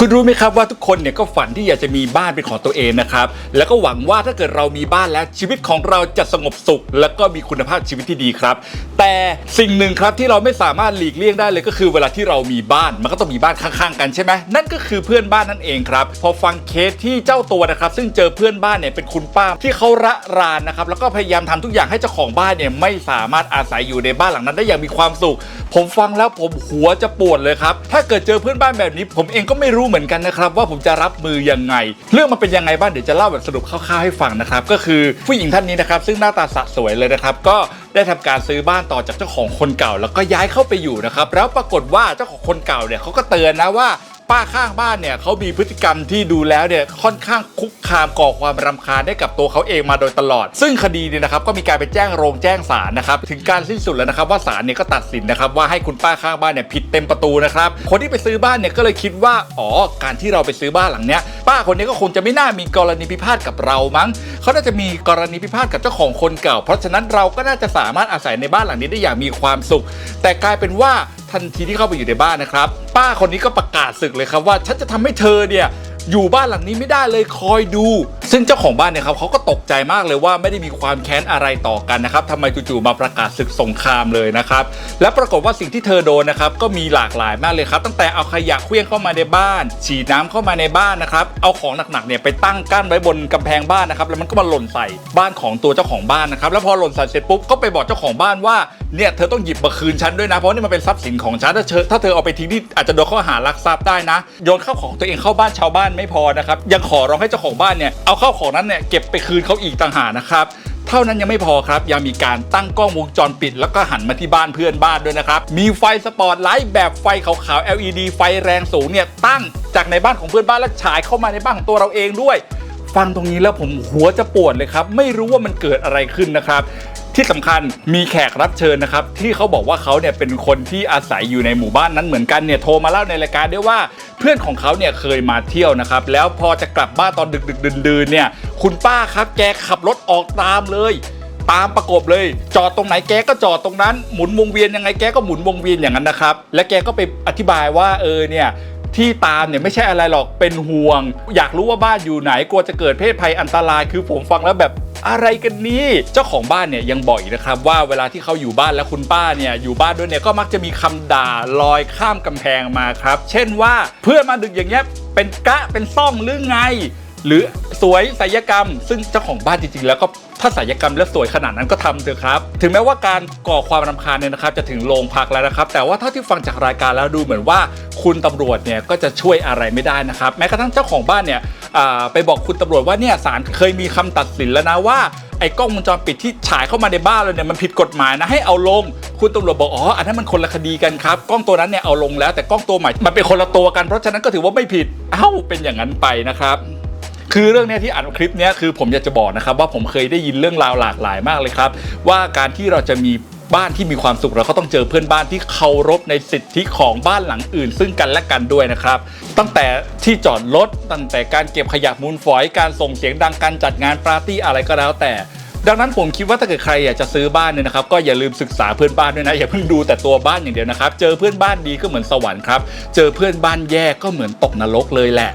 คุณรู้ไหมครับว่าทุกคนเนี่ยก็ฝันที่อยากจะมีบ้านเป็นของตัวเองนะครับ แล้วก็หวังว่าถ้าเกิดเรามีบ้านแล้วชีวิตของเราจะสงบสุข แล้วก็มีคุณภาพชีวิตที่ดีครับ แต่สิ่งหนึ่งครับที่เราไม่สามารถหลีกเลี่ยงได้เลยก็คือ เวลาที่เรามีบ้านมันก็ต้องมีบ้านข้างๆ กันใช่ไหมนั่นก็คือเพื่อนบ้านนั่นเองครับ พอฟังเคสที่เจ้าตัวนะครับ ซึ่งเจอเพื่อนบ้านเนี่ยเป็นคุณป้าที่เขาระรานนะครับแล้วก็พยายามทำทุกอย่างให้เจ้าของบ้านเนี่ยไม่สามารถอาศัยอยู่ในบ้านหลังนั้นได้อย่างมีความสุข ผมฟังแล้วผมหัวจะปวดเลยครับถ้าเกิดเจอเพื่อนบ้านแบบนี้ ผมเองก็ไม่รู้เหมือนกันนะครับว่าผมจะรับมือยังไง เรื่องมันเป็นยังไงบ้างเดี๋ยวจะเล่าแบบสรุปคร่าวๆให้ฟังนะครับก็คือผู้หญิงท่านนี้นะครับซึ่งหน้าตาสะสวยเลยนะครับก็ได้ทำการซื้อบ้านต่อจากเจ้าของคนเก่า แล้วก็ย้ายเข้าไปอยู่นะครับแล้วปรากฏว่าเจ้าของคนเก่าเนี่ยเขาก็เตือนนะว่า ป้าข้างบ้านเนี่ยเขามีพฤติกรรมที่ดูแล้วเนี่ยค่อนข้างคุกคามก่อความรำคาญให้กับตัวเขาเองมาโดยตลอด ซึ่งคดีเนี่ยนะครับก็มีการไปแจ้งโรงแจ้งศาลนะครับถึงการสิ้นสุดแล้วนะครับว่าศาลเนี่ยก็ตัดสินนะครับว่าให้คุณป้าข้างบ้านเนี่ยผิดเต็มประตูนะครับคนที่ไปซื้อบ้านเนี่ยก็เลยคิดว่าอ๋อการที่เราไปซื้อบ้านหลังเนี้ยป้าคนนี้ก็คงจะไม่น่ามีกรณีพิพาทกับเรามั้งเขาน่าจะมีกรณีพิพาทกับเจ้าของคนเก่า เพราะฉะนั้นเราก็น่าจะสามารถอาศัยในบ้านหลังนี้ได้อย่างมีความสุข แต่กลายเป็นว่า ทันทีที่เข้าไปอยู่ในบ้านนะครับ ป้าคนนี้ก็ประกาศศึกเลยครับว่าฉันจะทำให้เธอเนี่ยอยู่บ้านหลังนี้ไม่ได้เลยคอยดู ซึ่งเจ้าของบ้านเนี่ยครับเขาก็ตกใจมากเลยว่าไม่ได้มีความแค้นอะไรต่อกันนะครับทำไมจู่ๆมาประกาศศึกสงครามเลยนะครับ และปรากฏว่าสิ่งที่เธอโดนนะครับก็มีหลากหลายมากเลยครับ ตั้งแต่เอาขยะเคลื่องเข้ามาในบ้าน ฉีดน้ำเข้ามาในบ้านนะครับ เอาของหนักๆเนี่ยไปตั้งกั้นไว้บนกำแพงบ้านนะครับ แล้วมันก็มาหล่นใส่บ้านของตัวเจ้าของบ้านนะครับ แล้วพอหล่นใส่เสร็จปุ๊บก็ไปบอกเจ้าของบ้านว่าเนี่ยเธอต้องหยิบมาคืนฉันด้วยนะเพราะนี่มันเป็นทรัพย์สินของฉันถ้าเธอถ้าเธอเอาไปทิ้งที่อาจจะโดนข้อหารักทรัพย์ได้นะโยนข้าวของตัวเองเข้าบ้านชาวบ้านไม่พอนะครับยังขอร้องให้เจ้าของบ้านเนี่ยเอาข้าวของนั้นเนี่ยเก็บไปคืนเขาอีกต่างหากนะครับเท่านั้นยังไม่พอครับ ยังมีการตั้งกล้องวงจรปิด แล้วก็หันมาที่บ้านเพื่อนบ้านด้วยนะครับ มีไฟสปอตไลท์แบบไฟขาวๆ LED ไฟแรงสูงเนี่ยตั้งจากในบ้านของเพื่อนบ้านแล้วฉายเข้ามาในบ้านของตัวเราเองด้วย ฟังตรงนี้แล้วผมหัวจะปวดเลยครับ ไม่รู้ว่ามันเกิดอะไรขึ้นนะครับที่สำคัญมีแขกรับเชิญนะครับ ที่เขาบอกว่าเขาเนี่ยเป็นคนที่อาศัยอยู่ในหมู่บ้านนั้นเหมือนกันเนี่ยโทรมาเล่าในรายการด้วยว่าเพื่อนของเขาเนี่ยเคยมาเที่ยวนะครับ แล้วพอจะกลับบ้านตอนดึกดึกดื่นดื่นๆเนี่ย คุณป้าครับแกขับรถออกตามเลย ตามประกบเลย จอดตรงไหนแกก็จอดตรงนั้นหมุนวงเวียนยังไงแกก็หมุนวงเวียนอย่างนั้นนะครับ และแกก็ไปอธิบายว่าเออเนี่ย ที่ตามเนี่ยไม่ใช่อะไรหรอกเป็นห่วง อยากรู้ว่าบ้านอยู่ไหนกลัวจะเกิดเพศภัยอันตรายคือผมฟังแล้วแบบอะไรกันนี่เจ้าของบ้านเนี่ยยังบอกอีกนะครับ ว่าเวลาที่เขาอยู่บ้านแล้วคุณป้าเนี่ยอยู่บ้านด้วยเนี่ยก็มักจะมีคำด่าลอยข้ามกำแพงมาครับ เช่นว่าเพื่อนมาดึกอย่างเงี้ยเป็นกะเป็นซ่องหรือไง หรือสวยศิลยกรรม ซึ่งเจ้าของบ้านจริงๆ แล้วก็ถ้าศิลยกรรมแล้วสวยขนาดนั้นก็ทำเถอะครับ ถึงแม้ว่าการก่อความรำคาญเนี่ยนะครับ จะถึงโรงพักแล้วนะครับ แต่ว่าเท่าที่ฟังจากรายการแล้วดูเหมือนว่าคุณตำรวจเนี่ยก็จะช่วยอะไรไม่ได้นะครับ แม้กระทั่งเจ้าของบ้านเนี่ยอ่าไปบอกคุณตำรวจว่าเนี่ยศาลเคยมีคำตัดสินแล้วนะว่าไอ้กล้องวงจรปิดที่ฉายเข้ามาในบ้านเราเนี่ยมันผิดกฎหมายนะให้เอาลง คุณตำรวจบอกอ๋ออันนั้นมันคนละคดีกันครับกล้องตัวนั้นเนี่ยเอาลงแล้วแต่กล้องตัวใหม่มันเป็นคนละตัวกันเพราะฉะนั้นก็ถือว่าไม่ผิดเอ้าเป็นอย่างนั้นไปนะครับ คือเรื่องนี้ที่อัดคลิปนี้คือผมอยากจะบอกนะครับว่าผมเคยได้ยินเรื่องราวหลากหลายมากเลยครับ ว่าการที่เราจะมีบ้านที่มีความสุขเราก็ต้องเจอเพื่อนบ้านที่เคารพในสิทธิของบ้านหลังอื่น ซึ่งกันและกันด้วยนะครับ ตั้งแต่ที่จอดรถตั้งแต่การเก็บขยะมูลฝอยการส่งเสียงดังการจัดงานปาร์ตี้อะไรก็แล้วแต่ดังนั้นผมคิดว่าถ้าเกิดใครอยากจะซื้อบ้านเนี่ยนะครับก็อย่าลืมศึกษาเพื่อนบ้านด้วยนะอย่าเพิ่งดูแต่ตัวบ้านอย่างเดียวนะครับ เจอเพื่อนบ้านดีก็เหมือนสวรรค์ครับ เจอเพื่อนบ้านแย่ก็เหมือนตกนรกเลยแหละ